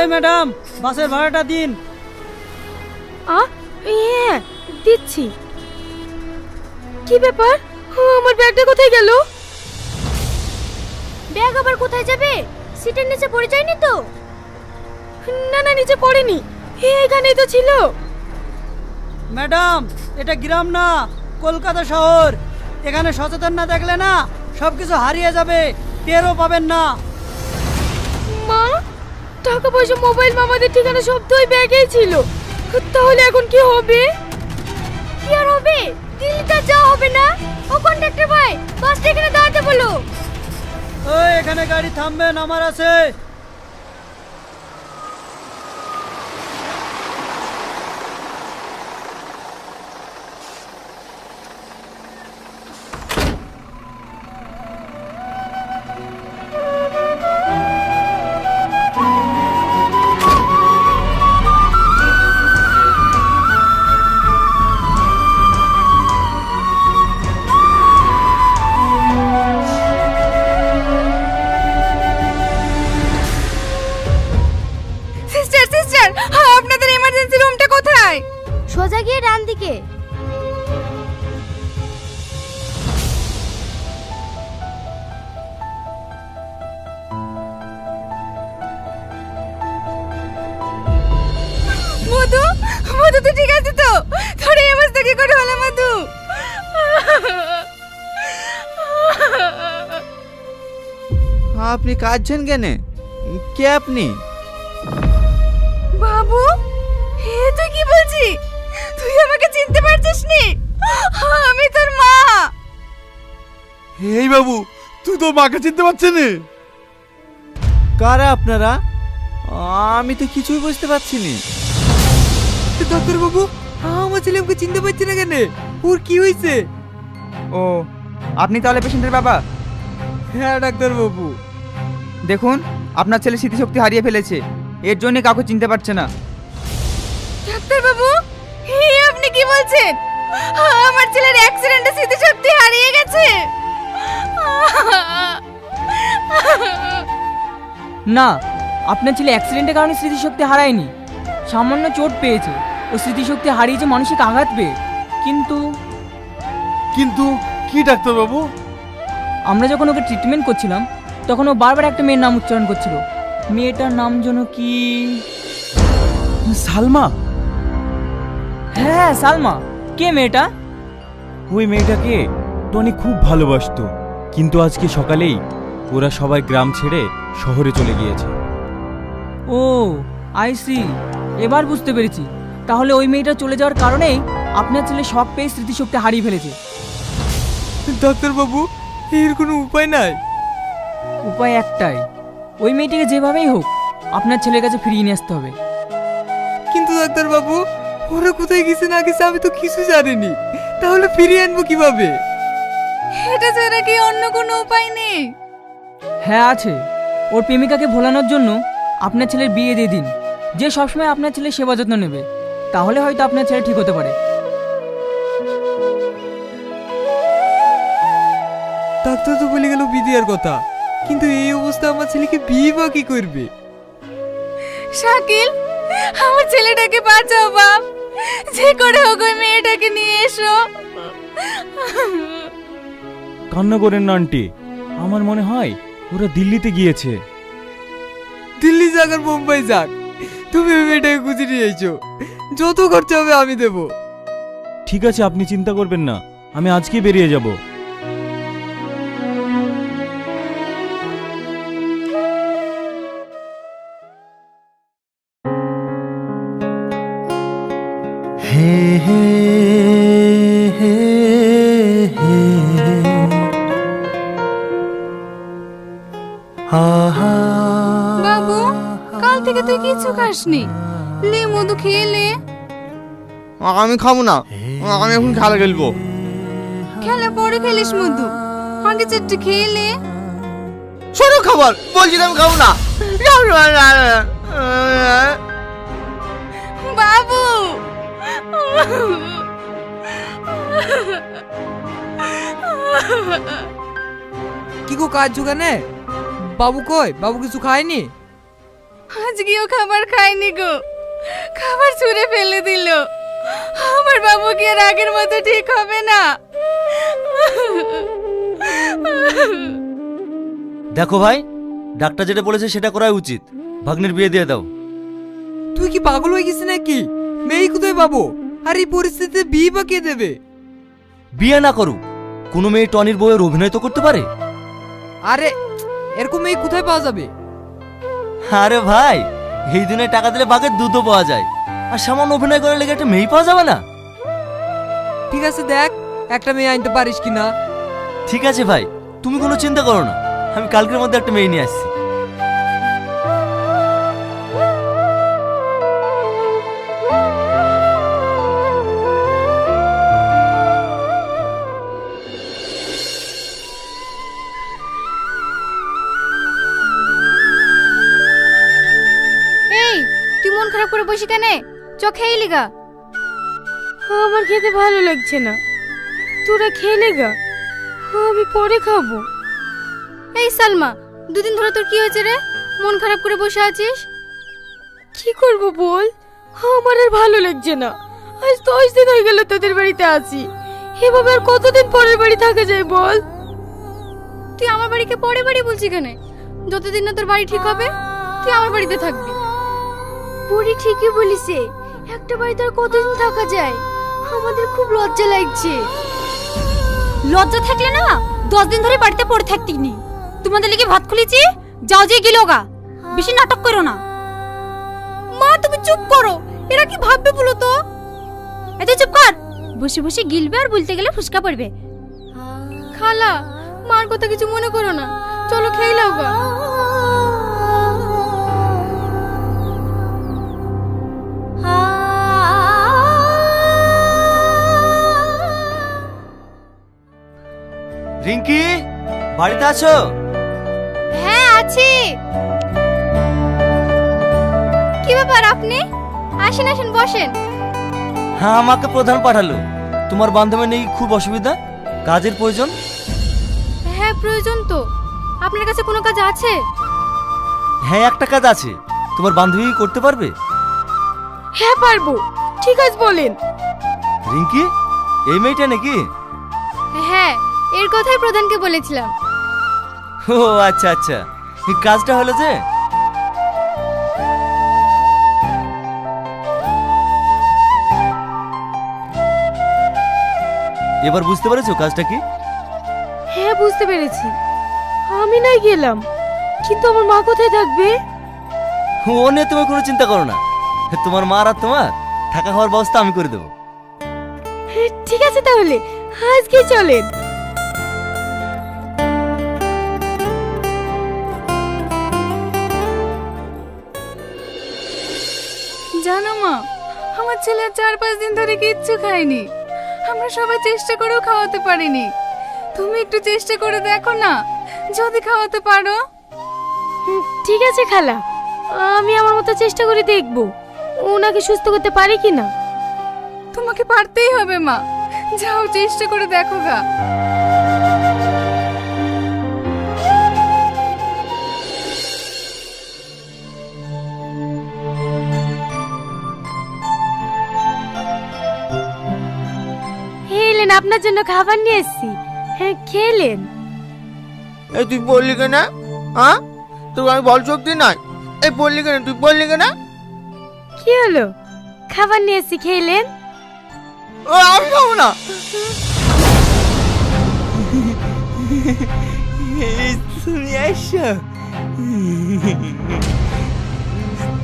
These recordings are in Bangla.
এই ম্যাডাম বাসের ভাড়াটা দিন। আ হ্যাঁ দিচ্ছি। কি ব্যাপার? আমার ব্যাগটা কোথায় গেল? ব্যাগ আবার কোথায় যাবে? সিটের নিচে পড়ে যায়নি তো? না না নিচে পড়েনি। এখানেই তো ছিল। ম্যাডাম এটা গ্রাম না কলকাতা শহর। এখানে সচেতন না দেখলে না সব কিছু হারিয়ে যাবে টেরও পাবেন না। মা টাকা পয়সা মোবাইল মামাদের ঠিকানা সব তো ওই ব্যাগেই ছিল। তাহলে এখন কি হবে? কি আর হবে? দিল্লিতে যা যাওয়া হবে না? ও কন্ডাক্টর ভাই বাসটা এখানে দাঁড়াতে বলো। ওই এখানে গাড়ি থামবেন আমার আছে। আপনি কাঁদছেন কেন? কে আপনি? বাবু হে তুই কি বলছি তুই আমাকে চিনতে পারছিস নি আমি তোর মা। এই বাবু তুই তো মাকে চিনতে পারছিস না কারা আপনারা? আমি তো কিছুই বুঝতে পারছি না ডাক্তার বাবু আমার ছেলে আমাকে চিনতে পারছে না কেন? ওর কি হয়েছে ও আপনি তাহলে পেশেন্টের বাবা? হ্যাঁ ডাক্তার বাবু। দেখুন আপনার ছেলে স্মৃতিশক্তি হারিয়ে ফেলেছে। এর জন্য কাউকে চিনতে পারছে না। ডাক্তার বাবু হে আপনি কি বলছেন? আমার ছেলের অ্যাক্সিডেন্টে স্মৃতিশক্তি হারিয়ে গেছে। না আপনার ছেলে অ্যাক্সিডেন্টের কারণে স্মৃতিশক্তি হারায়নি। সামান্য চোট পেয়েছে। ও স্মৃতিশক্তি হারিয়েছে মানসিক আঘাত পেয়ে। কিন্তু কিন্তু কি ডাক্তার বাবু আমরা যখন ওকে ট্রিটমেন্ট করছিলাম তখন ও বারবার একটা মেয়ের নাম উচ্চারণ করছিল। মেয়েটার নাম যেন কি? সালমা। হ্যাঁ সালমা। কে মেয়েটা? ওই মেয়েটাকে টনি খুব ভালোবাসতো। কিন্তু আজকে সকালেই ওরা সবাই গ্রাম ছেড়ে শহরে চলে গিয়েছে। ও আই সি এবার বুঝতে পেরেছি। তাহলে ওই মেয়েটা চলে যাওয়ার কারণেই আপনার ছেলে শখ পেয়ে স্মৃতিশক্তি হারিয়ে ফেলেছে। ডাক্তার বাবু এর কোনো উপায় নাই। উপায় একটাই ওই মেয়েটিকে যেভাবেই হোক আপনার ছেলের কাছে ফিরিয়ে নিয়ে আসতে হবে। কিন্তু ডাক্তার বাবু ওরা কোথায় গেছে না গেছে আমি তো কিছু জানিনি। তাহলে ফিরিয়ে আনব কীভাবে? এটা ছাড়া কি অন্য কোনো উপায় নেই? হ্যাঁ আছে। ওর প্রেমিকাকে ভোলানোর জন্য আপনার ছেলের বিয়ে দিয়ে দিন। যে সবসময় আপনার ছেলের সেবা যত্ন নেবে তাহলে হয়তো আপনার ছেলে ঠিক হতে পারে। ডাক্তার তো বলে গেল বিদিয়ার কথা। কিন্তু এই অবস্থা আমার ছেলেকে বিয়ে বা কি করবে? শাকিল আমার ছেলেটাকে বাঁচাও বাপ। যে করে হোক ওই মেয়েটাকে নিয়ে এসো। কান্না করেন না আন্টি। আমার মনে হয় ওরা দিল্লিতে গিয়েছে। দিল্লি যাক আর মুম্বাই যাক। তুমি ওই মেয়েটাকে খুঁজে নিয়ে এসো। যত খরচা হবে আমি দেবো। ঠিক আছে আপনি চিন্তা করবেন না। আমি আজকেই বেরিয়ে যাব। খাসনি? লে মধু খেয়ে লে। আমি খাব না। আমি এখন খেলা খেলব। খেলা পরে খেলিস মধু। আগে চারটে খেয়ে লে। শোনো খাবার বলছি আমি খাব না। খাব না। বাবু! কি গো কাজ জোগানে বাবু কই? বাবু কিছু খায়নি? আজকেও খাবার খায়নি গো। খাবার ছুঁড়ে ফেলে দিল। আমার বাবু কি আর আগের মতো ঠিক হবে না? দেখো ভাই ডাক্তার যেটা বলেছে সেটা করাই উচিত। ভাগ্নের বিয়ে দিয়ে দাও। তুই কি পাগল হয়ে গেছিস নাকি? মেয়ে কোথায় পাবো আর এই পরিস্থিতিতে বিয়ে বা কে দেবে? বিয়ে না করুক কোনো মেয়ে টনির বউয়ের অভিনয় তো করতে পারে? আরে এরকম মেয়ে কোথায় পাওয়া যাবে? আরে ভাই এই দিনে টাকা দিলে বাঘের দুধও পাওয়া যায়। আর সামান্য অভিনয় করে লেগে একটা মেয়ে পাওয়া যাবে না? ঠিক আছে দেখ একটা মেয়ে আনতে পারিস কিনা। ঠিক আছে ভাই তুমি কোনো চিন্তা করো না। আমি কালকের মধ্যে একটা মেয়ে নিয়ে আসছি। খেয়ে আমার খেতে ভালো লাগছে না। তোরা খেলে গা আমি পরে খাব। এই সালমা, দুদিন ধরে তোর কি হয়েছে রে? মন খারাপ করে বসে আছিস? কি করব বল? আমার আর ভালো লাগছে না। আজ দশ দিন হয়ে গেল তোদের বাড়িতে আছি। এভাবে আর কতদিন পরের বাড়ি থাকা যায় বল? তুই আমার বাড়িকে পরে বাড়ি বলছি কেন? যতদিন না তোর বাড়ি ঠিক হবে, তুই আমার বাড়িতে থাকবি। বুড়ি ঠিকই বলিছে। একটা বাড়িতে আর কতদিন থাকা যায়? আমাদের খুব লজ্জা লাগছে। লজ্জা থাকলে না দশ দিন ধরে বাড়িতে পড়ে থাকতি নি। তোমাদের লিগে ভাত খুলেছি যাও যে গিলো গা। বেশি নাটক করো না। মা তুমি চুপ করো। এরা কি ভাববে বলো তো? এত চুপ কর। বসে বসে গিলবে আর বলতে গেলে ফুসকা পড়বে। খালা মার কথা কিছু মনে করো না। চলো খেয়ে লাও গা। রিঙ্কি বাড়িতে আছো? হ্যাঁ আছি। কি ব্যাপার আপনি? আসেন আসেন বসেন। হ্যাঁ আমাকে প্রধান পাঠালো। তোমার বান্ধবী নেই খুব অসুবিধা? কাজের প্রয়োজন? হ্যাঁ প্রয়োজন তো। আপনার কাছে কোনো কাজ আছে? হ্যাঁ একটা কাজ আছে। তোমার বান্ধবী করতে পারবে? হ্যাঁ পারব। ঠিক আছে বলেন। রিঙ্কি এই মেয়েটা নাকি? হ্যাঁ। এর কথাই প্রধানকে বলেছিলাম। ও আচ্ছা আচ্ছা। কাজটা হলো যে? এবার বুঝতে পেরেছ কাজটা কি? হ্যাঁ বুঝতে পেরেছি। আমি না গেলাম। কিন্তু আমার মা কোথায় থাকবে? ও নিয়ে তুমি কোনো চিন্তা করো না। তোমার মা আর তোমার থাকা খাওয়ার ব্যবস্থা আমি করে দেবো। ঠিক আছে তাহলে। আজকে চলেন। আমার ছেলে চার পাঁচ দিন ধরে কিচ্ছু খায়নি। আমরা সবাই চেষ্টা করেও খাওয়াতে পারিনি। তুমি একটু চেষ্টা করে দেখো না যদি খাওয়াতে পারো। ঠিক আছে খালা। আমি আমার মতো চেষ্টা করে দেখব। ওনাকে সুস্থ করতে পারি কি না তোমাকে পারতেই হবে মা। যাও চেষ্টা করে দেখো গা। এলেন আপনার জন্য খাবার নিয়ে এসেছি। হ্যাঁ খেলেন। এই তুই বললি কেন? হ্যাঁ? তোর আমি বল শক্তি নাই। এই বললি কেন? তুই বললি কেন? কি হলো? খাবার নিয়ে এসেছি খেলেন? ও আমি খাব না। তুমি এসো।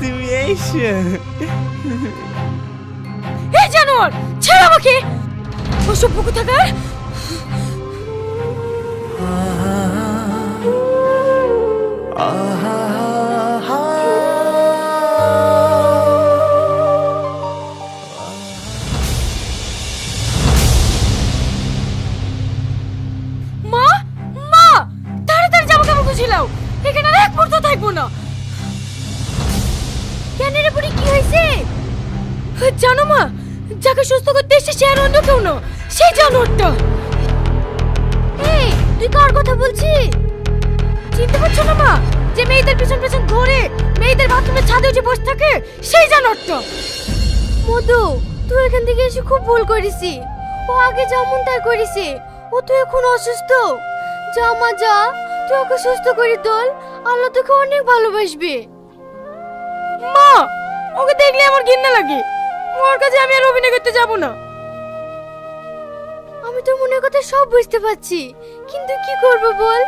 তুমি এসো। এই জানোয়ার ছেড়ে আমাকে! অসভ্য কোথাকার জানো মা যাকে সুস্থ করতে এসেছে সে আর অন্য কেউ না। সেই জানোয়ারটা এই তুই কার কথা বলছিস? চিনতে পারছ না মা? যে মেয়েদের পিছন পিছন ঘুরে মেয়েদের বাথরুমের ছাদে উঠে বসে থাকে সেই জানোয়ারটা মধু তুই এখান থেকে এসে খুব ভুল করেছি ও আগে যেমন তাই করেছে। ও তুই এখন অসুস্থ। যা মা যা। তুই ওকে সুস্থ করে তোল। আল্লাহ তোকে অনেক ভালোবাসবে। মা ওকে দেখলে আমার ঘৃণা লাগে। ওর কাছে আমি আর অভিনয় করতে যাব না। আমি তোর মনের কথা সব বুঝতে পারছি। কিন্তু কি করব বল?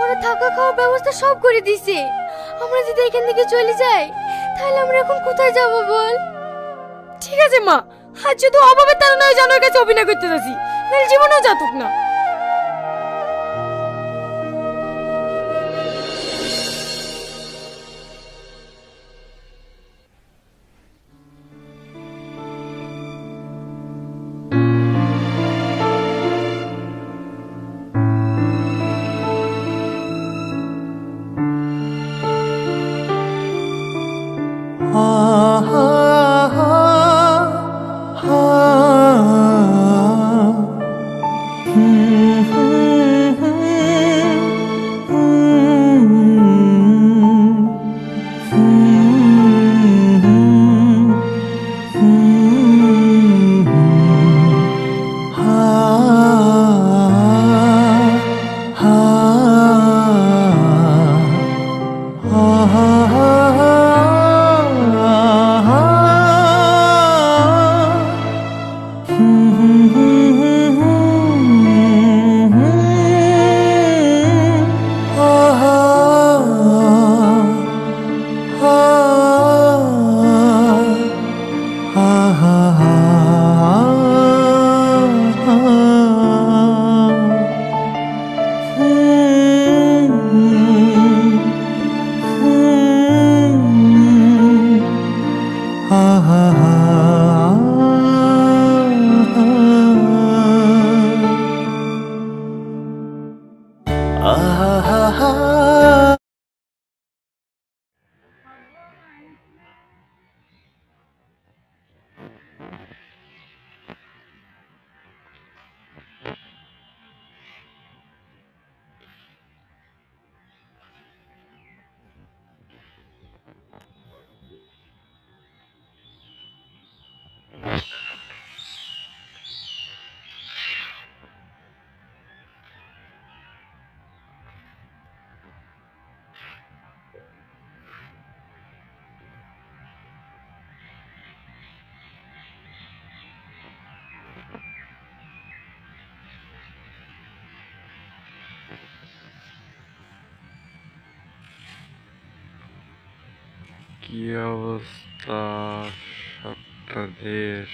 ওরা থাকা খাওয়ার ব্যবস্থা সব করে দিছে আমরা যদি এখান থেকে চলে যাই, তাহলে আমরা এখন কোথায় যাব বল? ঠিক আছে মা, আজ যদি অভাবের তারা নয় জানার কাছে অভিনয় করতে যাচ্ছি জীবনেও যাতুক না। কি অবস্থা আপনাদের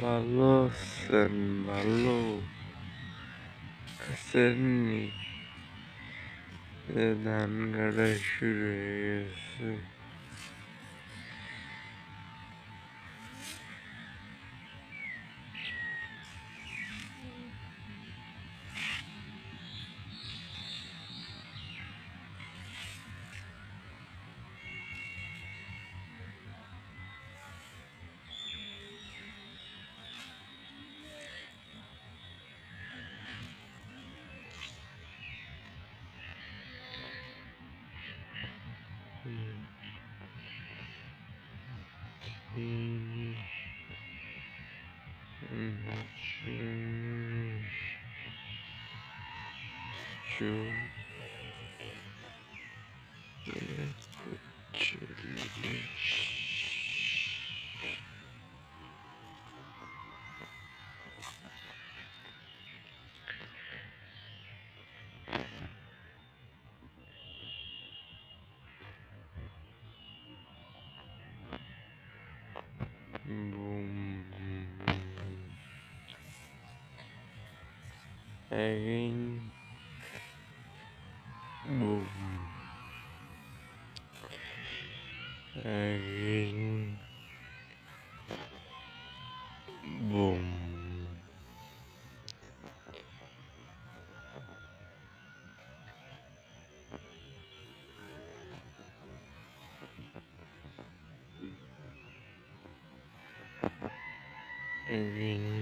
ভালো আছেন ভালো আছেননি এ ধান Mm-hmm. Mm-hmm. True. Again. Boom. Again. Boom. Again.